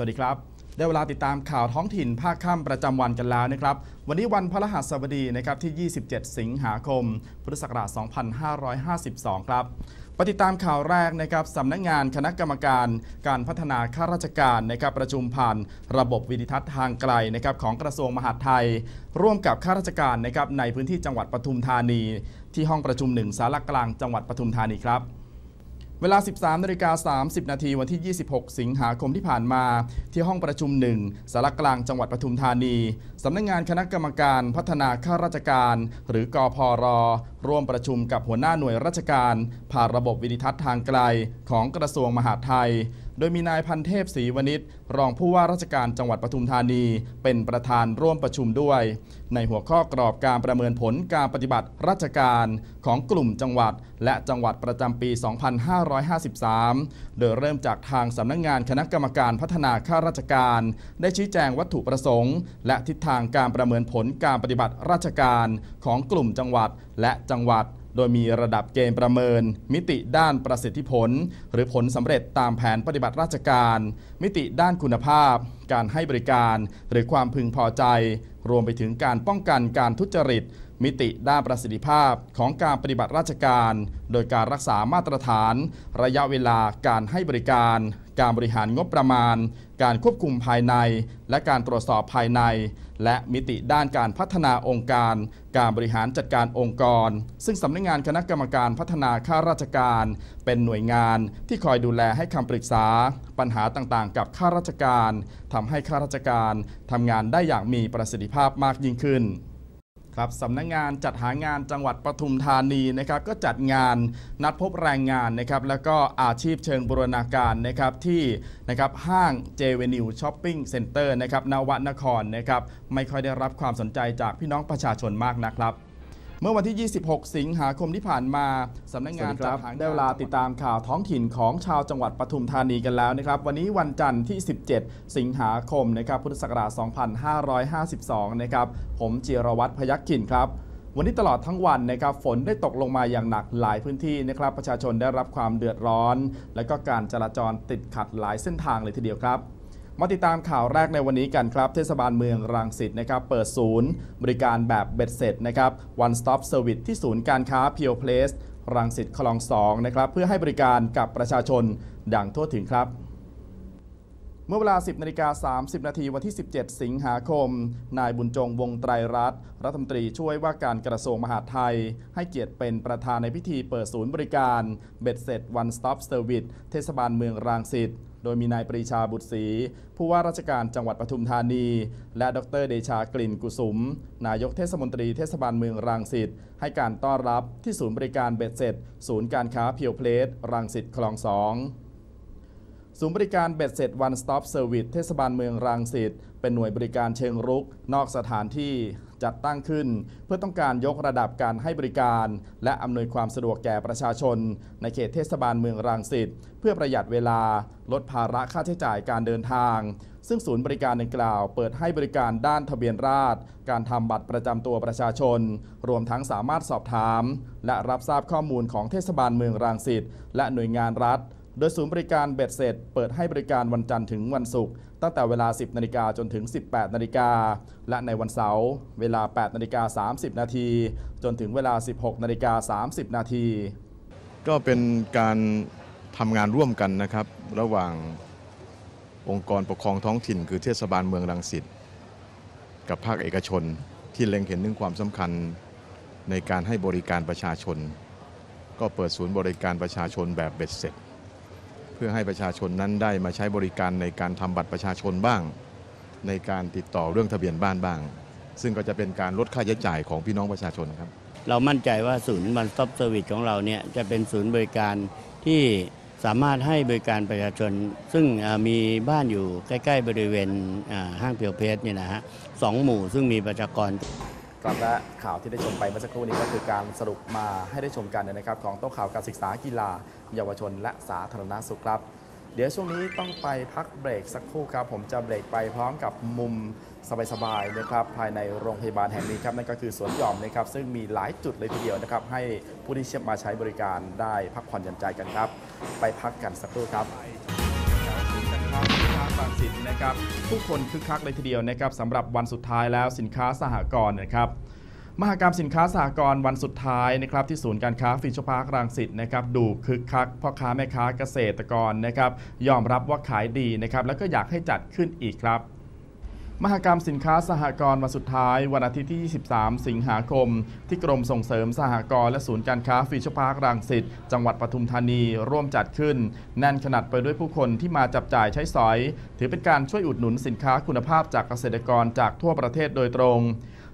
วัสดีครับ ได้เวลาติดตามข่าวท้องถิ่นภาคค่ำประจำวันกันแล้วนะครับ วันนี้วันพฤหัสบดีนะครับที่ 27 สิงหาคม พุทธศักราช 2552 ครับปฏิตามข่าวแรกนะครับสำนักงงานคณะกรรมการการพัฒนาข้าราชการนะครับประชุมผ่านระบบวิดิทัศน์ทางไกลนะครับของกระทรวงมหาดไทย ร่วมกับข้าราชการนะครับในพื้นที่จังหวัดปทุมธานี ที่ห้องประชุมหนึ่งสารกลางจังหวัดปทุมธานีครับ เวลา 13นาฬิกา30 นาทีวันที่ 26 สิงหาคมที่ผ่านมา ที่ห้องประชุมหนึ่งสารกลางจังหวัดปทุมธานี สำนักงงานคณะกรรมการพัฒนาข้าราชการ หรือกอพอรร่วมประชุมกับหัวหน้าหน่วยราชการ ผ่านระบบวิดิทัศน์ทางไกลของกระทรวงมหาดไทย โดยมีนายพันเทพศรีวณิชรองผู้ว่าราชการจังหวัดปทุมธานี เป็นประธานร่วมประชุมด้วย ในหัวข้อกรอบการประเมินผลการปฏิบัติราชการของกลุ่มจังหวัด และจังหวัดประจำปี 2553 โดยเริ่มจากทางสำนักงงานคณะกรรมการพัฒนาข้าราชการ ได้ชี้แจงวัตถุประสงค์ และทิศทางการประเมินผลการปฏิบัติราชการของกลุ่มจังหวัดและจังหวัด โดยมีระดับเกณฑ์ประเมิน มิติด้านประสิทธิผล หรือผลสำเร็จตามแผนปฏิบัติราชการ มิติด้านคุณภาพ การให้บริการ หรือความพึงพอใจ รวมไปถึงการป้องกันการทุจริต มิติด้านประสิทธิภาพของการปฏิบัติราชการ โดยการรักษามาตรฐาน ระยะเวลาการให้บริการ การบริหารงบประมาณ การควบคุมภายใน และการตรวจสอบภายใน และมิติด้านการพัฒนาองค์การ การบริหารจัดการองค์กร ซึ่งสำนักงงานคณะกรรมการพัฒนาข้าราชการ เป็นหน่วยงานที่คอยดูแลให้คำปรึกษา ปัญหาต่างๆ กับข้าราชการทำให้ข้าราชการทำงานได้อย่างมีประสิทธิภาพมากยิ่งขึ้น ครับสำนักงงานจัดหางานจังหวัดปทุมธานีนะครับก็จัดงานนัดพบแรงงานนะครับแล้วก็อาชีพเชิงบูรณาการนะครับที่นะครับห้างเจเวนิวช้อปปิ้งเซ็นเตอร์นะครับนวนครนะครับไม่ค่อยได้รับความสนใจจากพี่น้องประชาชนมากนะครับ เมื่อวันที่ 26 สิงหาคมที่ผ่านมาสำนักงานจัดหางานได้เวลาติดตามข่าวท้องถิ่นของชาวจังหวัดปทุมธานีกันแล้วนะครับ วันนี้วันจันทร์ที่ 17 สิงหาคมนะครับพุทธศักราช 2552 นะครับ ผมจิรวัตรพยัคฆ์ขินครับวันนี้ตลอดทั้งวันนะครับฝนได้ตกลงมาอย่างหนักหลายพื้นที่นะครับประชาชนได้รับความเดือดร้อน และก็การจราจรติดขัดหลายเส้นทางเลยทีเดียวครับ มาติดตามข่าวแรกในวันนี้กันครับ เทศบาลเมืองรังสิตนะครับ เปิดศูนย์ บริการแบบเบ็ดเสร็จนะครับ one stop service ที่ศูนย์การค้า Pure Place รังสิตคลอง2นะครับ เพื่อให้บริการกับประชาชนอย่างทั่วถึงครับเมื่อเวลา 10นาฬิกา30 นาทีวันที่ 17 สิงหาคม นายบุญจงวงไตรรัตน์รัฐมนตรีช่วยว่าการกระทรวงมหาดไทย ให้เกียรติเป็นประธานในพิธีเปิดศูนย์บริการเบ็ดเสร็จ one stop service เทศบาลเมืองรังสิต โดยมีนายปรีชาบุตรศรีผู้ว่าราชการจังหวัดปทุมธานี และดรเดชากลิ่นกุสุม นายกเทศมนตรีเทศบาลเมืองรังสิตให้การต้อนรับที่ศูนย์บริการเบ็ดเสร็จ ศูนย์การค้าเพียวเพลสรังสิตคลองสองศูนย์บริการเบ็ดเสร็จ One Stop Service เทศบาลเมืองรังสิตเป็นหน่วยบริการเชิงรุก นอกสถานที่ จัดตั้งขึ้น เพื่อต้องการยกระดับการให้บริการ และอำนวยความสะดวกแก่ประชาชน ในเขตเทศบาลเมืองรังสิตเพื่อประหยัดเวลา ลดภาระค่าใช้จ่ายการเดินทาง ซึ่งศูนย์บริการดังกล่าว เปิดให้บริการด้านทะเบียนราษฎรการทำบัตรประจำตัวประชาชน รวมทั้งสามารถสอบถาม และรับทราบข้อมูลของเทศบาลเมืองรังสิตและหน่วยงานรัฐ โดยศูนย์บริการเบ็ดเสร็จ เปิดให้บริการวันจันทร์ถึงวันศุกร์ตั้งแต่เวลา 10 นาฬิกาจนถึง 18 นาฬิกา และในวันเสาร์เวลา 8 นาฬิกา 30 นาที จนถึงเวลา 16 นาฬิกา 30 นาที ก็เป็นการทำงานร่วมกันนะครับ ระหว่างองค์กรปกครองท้องถิ่น คือเทศบาลเมืองรังสิตกับภาคเอกชนที่เล็งเห็นถึงความสำคัญในการให้บริการประชาชน ก็เปิดศูนย์บริการประชาชนแบบเบ็ดเสร็จ พื่อให้ประชาชนนั้นได้มาใช้บริการในการทำบัตรประชาชนบ้าง ในการติดต่อเรื่องทะเบียนบ้านบ้าง ซึ่งก็จะเป็นการลดค่าใช้จ่ายของพี่น้องประชาชนครับ เรามั่นใจว่าศูนย์ One Stop Service ของเราเนี่ยจะเป็นศูนย์บริการที่สามารถให้บริการประชาชน ซึ่งมีบ้านอยู่ใกล้ ๆ บริเวณห้างเพียวเพชรเนี่ยนะฮะสองหมู่ซึ่งมีประชากร ครับและข่าวที่ได้ชมไปเมื่อสักครู่นี้ก็คือการสรุปมาให้ได้ชมกันนะครับ ของโต๊ะข่าวการศึกษากีฬา เยาวชน และสาธารณสุขครับ เดี๋ยวช่วงนี้ต้องไปพักเบรกสักครู่ครับ ผมจะเบรกไปพร้อมกับมุมสบายๆนะครับภายในโรงพยาบาลแห่งนี้ครับนั่นก็คือสวนหย่อมนะครับซึ่งมีหลายจุดเลยทีเดียวนะครับ ให้ผู้ที่มาใช้บริการได้พักผ่อนหย่อนใจกันครับ ไปพักกันสักครู่ครับ นะครับผู้คนคึกคักเลยทีเดียวนะครับสำหรับวันสุดท้ายแล้วสินค้าสหกรณ์นะครับมหกรรมสินค้าสหกรณ์วันสุดท้ายนะครับที่ศูนย์การค้าฟิชเชอร์พาร์ครังสิตนะครับดูคึกคักพ่อค้าแม่ค้าเกษตรกรนะครับยอมรับว่าขายดีนะครับแล้วก็อยากให้จัดขึ้นอีกครับ มหกรรมสินค้าสหกรณ์วันสุดท้าย วันอาทิตย์ที่ 23 สิงหาคม ที่กรมส่งเสริมสหกรณ์และศูนย์การค้าฟิชพาร์ครังสิตจังหวัดปทุมธานีร่วมจัดขึ้น แน่นขนาดไปด้วยผู้คนที่มาจับจ่ายใช้สอย ถือเป็นการช่วยอุดหนุนสินค้าคุณภาพจากเกษตรกรจากทั่วประเทศโดยตรง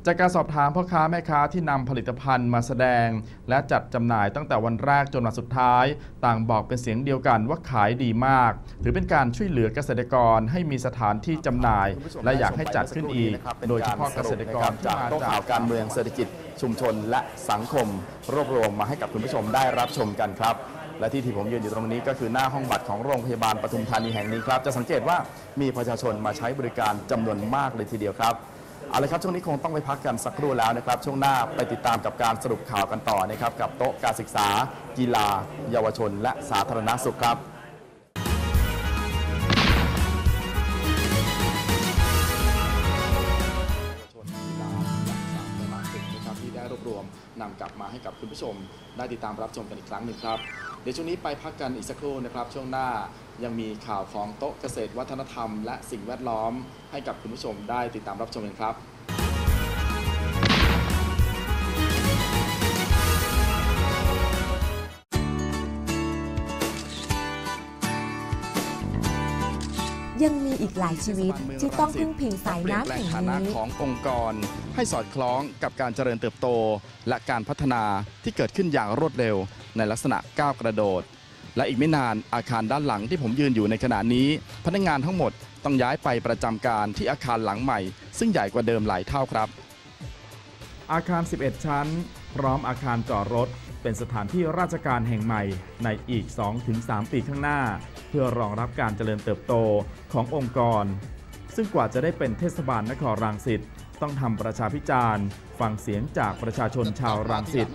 จากการสอบถามพ่อค้าแม่ค้าที่นำผลิตภัณฑ์มาแสดง และจัดจำหน่ายตั้งแต่วันแรกจนวันสุดท้าย ต่างบอกเป็นเสียงเดียวกันว่าขายดีมาก ถือเป็นการช่วยเหลือเกษตรกรให้มีสถานที่จำหน่าย และอยากให้จัดขึ้นอีก โดยเฉพาะเกษตรกรจากข่าวการเมืองเศรษฐกิจชุมชนและสังคม รวบรวมมาให้กับคุณผู้ชมได้รับชมกันครับ และที่ที่ผมยืนอยู่ตรงนี้ก็คือหน้าห้องบัตรของโรงพยาบาลปทุมธานีแห่งนี้ครับ จะสังเกตว่ามีประชาชนมาใช้บริการจำนวนมากเลยทีเดียวครับ เอาละครับช่วงนี้คงต้องไปพักกันสักครู่แล้วนะครับ ช่วงหน้าไปติดตามกับการสรุปข่าวกันต่อนะครับ กับโต๊ะการศึกษา กีฬา เยาวชน และสาธารณสุขครับชนกีฬาและสาธารณสุขนะครับที่ได้รวบรวมนำกลับมาให้กับคุณผู้ชม ได้ติดตามรับชมกันอีกครั้งหนึ่งครับ ดี๋ยวช่วงนี้ไปพักกันอีกสักครู่นะครับ ช่วงหน้ายังมีข่าวของโต๊ะเกษตรวัฒนธรรม และสิ่งแวดล้อม ให้กับคุณผู้ชมได้ติดตามรับชมกันครับยังมีอีกหลายชีวิตที่ต้องพึ่งพิงสายน้ำเปลี่แห่ยนงแปลงฐานะนี้ขององค์กร ให้สอดคล้องกับการเจริญเติบโต และการพัฒนาที่เกิดขึ้นอย่างรวดเร็ว ในลักษณะก้าวกระโดด และอีกไม่นานอาคารด้านหลังที่ผมยืนอยู่ในขณะนี้ พนักงานทั้งหมดต้องย้ายไปประจำการที่อาคารหลังใหม่ ซึ่งใหญ่กว่าเดิมหลายเท่าครับ อาคาร 11 ชั้น พร้อมอาคารจอดรถ เป็นสถานที่ราชการแห่งใหม่ในอีก 2-3 ปีข้างหน้า เพื่อรองรับการเจริญเติบโตขององค์กร ซึ่งกว่าจะได้เป็นเทศบาลนครรังสิต ต้องทำประชาพิจารณ์ฟังเสียงจากประชาชนชาวรังสิต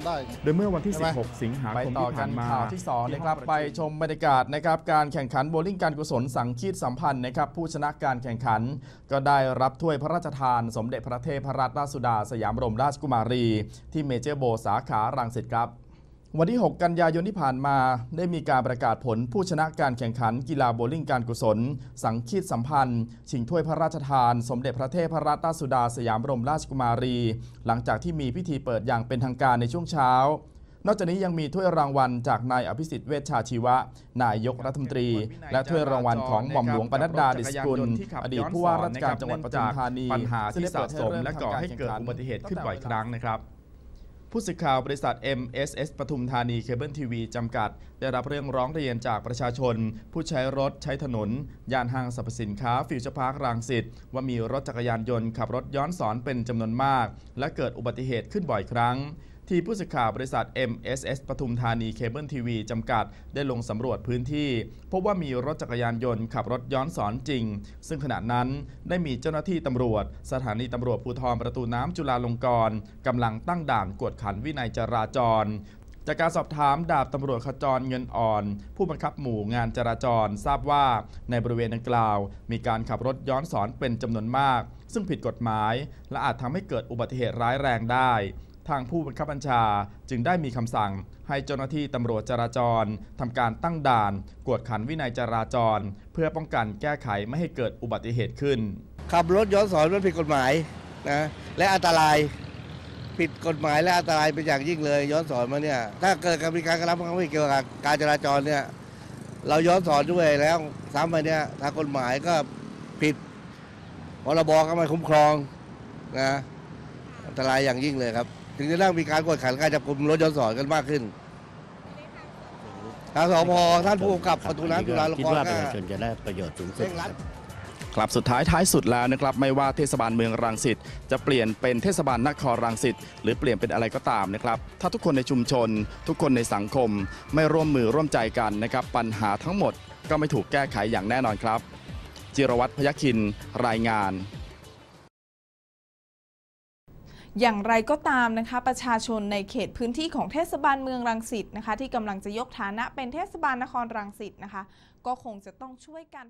โดยเมื่อวันที่ 16 สิงหาคมที่ผ่านมาข่าวที่2นะครับไปชมบรรยากาศนะครับการแข่งขันโบว์ลิ่งการกุศลสังคีตสัมพันธ์นะครับผู้ชนะการแข่งขัน ก็ได้รับถ้วยพระราชทาน สมเด็จพระเทพรัตนราชสุดา สยามบรมราชกุมารี ที่เมเจอร์โบว์สาขารังสิตครับ วันที่ 6 กันยายนที่ผ่านมาได้มีการประกาศผลผู้ชนะการแข่งขันกีฬาโบลิ่งการกุศล สังคีตสัมพันธ์ ชิงถ้วยพระราชทาน สมเด็จพระเทพรัตนราชสุดาสยามบรมราชกุมารี หลังจากที่มีพิธีเปิดอย่างเป็นทางการในช่วงเช้า นอกจากนี้ยังมีถ้วยรางวัลจากนายอภิสิทธิ์เวชชาชีวะ นายกรัฐมนตรี และถ้วยรางวัลของหม่อมหลวงปนัดดาดิสกุล อดีตผู้ว่าราชการจังหวัดปทุมธานีปัญหาที่สะสมและก่อให้เกิดอุบัติเหตุขึ้นบ่อยครั้งนะครับ ผู้สื่อข่าวบริษัท MSS ปทุมธานีเคเบิลทีวีจำกัด ได้รับเรื่องร้องเรียนจากประชาชน ผู้ใช้รถใช้ถนน ย่านห้างสรรพสินค้าฟิวเจอร์พาร์ครังสิตว่ามีรถจักรยานยนต์ขับรถย้อนสอนเป็นจำนวนมาก และเกิดอุบัติเหตุขึ้นบ่อยครั้ง ที่ผู้สื่อข่าวบริษัท MSS ปทุมธานีเคเบิลทีวีจำกัด ได้ลงสำรวจพื้นที่ พบว่ามีรถจักรยานยนต์ขับรถย้อนสอนจริง ซึ่งขณะนั้นได้มีเจ้าหน้าที่ตำรวจ สถานีตำรวจภูธรประตูน้ำจุฬาลงกรณ์กำลังตั้งด่านกวดขันวินัยจราจรจากการสอบถามดาบตำรวจขจรเงินอ่อน ผู้บังคับหมู่งานจราจรทราบว่าในบริเวณดังกล่าว มีการขับรถย้อนสอนเป็นจำนวนมาก ซึ่งผิดกฎหมาย และอาจทำให้เกิดอุบัติเหตุร้ายแรงได้ ทางผู้บังคับบัญชาจึงได้มีคำสั่งให้เจ้าหน้าที่ตำรวจจราจรทำการตั้งด่าน กวดขันวินัยจราจร เพื่อป้องกันแก้ไขไม่ให้เกิดอุบัติเหตุขึ้น ขับรถย้อนสอนมันผิดกฎหมายนะและอันตรายผิดกฎหมายและอันตรายเป็นอย่างยิ่งเลย ย้อนสอนมาเนี่ยถ้าเกิดการมีการกระทำความผิดเกี่ยวกับการจราจรเนี่ยเราย้อนสอนด้วยแล้วซ้ำไปเนี่ยทางกฎหมายก็ผิดพรบก็ไม่คุ้มครองนะอันตรายอย่างยิ่งเลยครับ ถึงจะต้องมีการกวดขันการจับกลุ่มรถย้อนสอนกันมากขึ้นทางสพท่านผู้กำกับประตูน้ำจุฬาลงคิดกรว่าณ์ปก็ระชาชนจะได้ประโยชน์สูงสุดเร่งรัดครับสุดท้ายท้ายสุดแล้วนะครับไม่ว่าเทศบาลเมืองรังสิตจะเปลี่ยนเป็นเทศบาลนครรังสิตหรือเปลี่ยนเป็นอะไรก็ตามนะครับ ถ้าทุกคนในชุมชน ทุกคนในสังคม ไม่ร่วมมือร่วมใจกันนะครับ ปัญหาทั้งหมดก็ไม่ถูกแก้ไขอย่างแน่นอนครับ จิรวัตรพยัคขิน รายงาน อย่างไรก็ตามนะคะ ประชาชนในเขตพื้นที่ของเทศบาลเมืองรังสิตนะคะ ที่กำลังจะยกฐานะเป็นเทศบาลนครรังสิตนะคะ ก็คงจะต้องช่วยกัน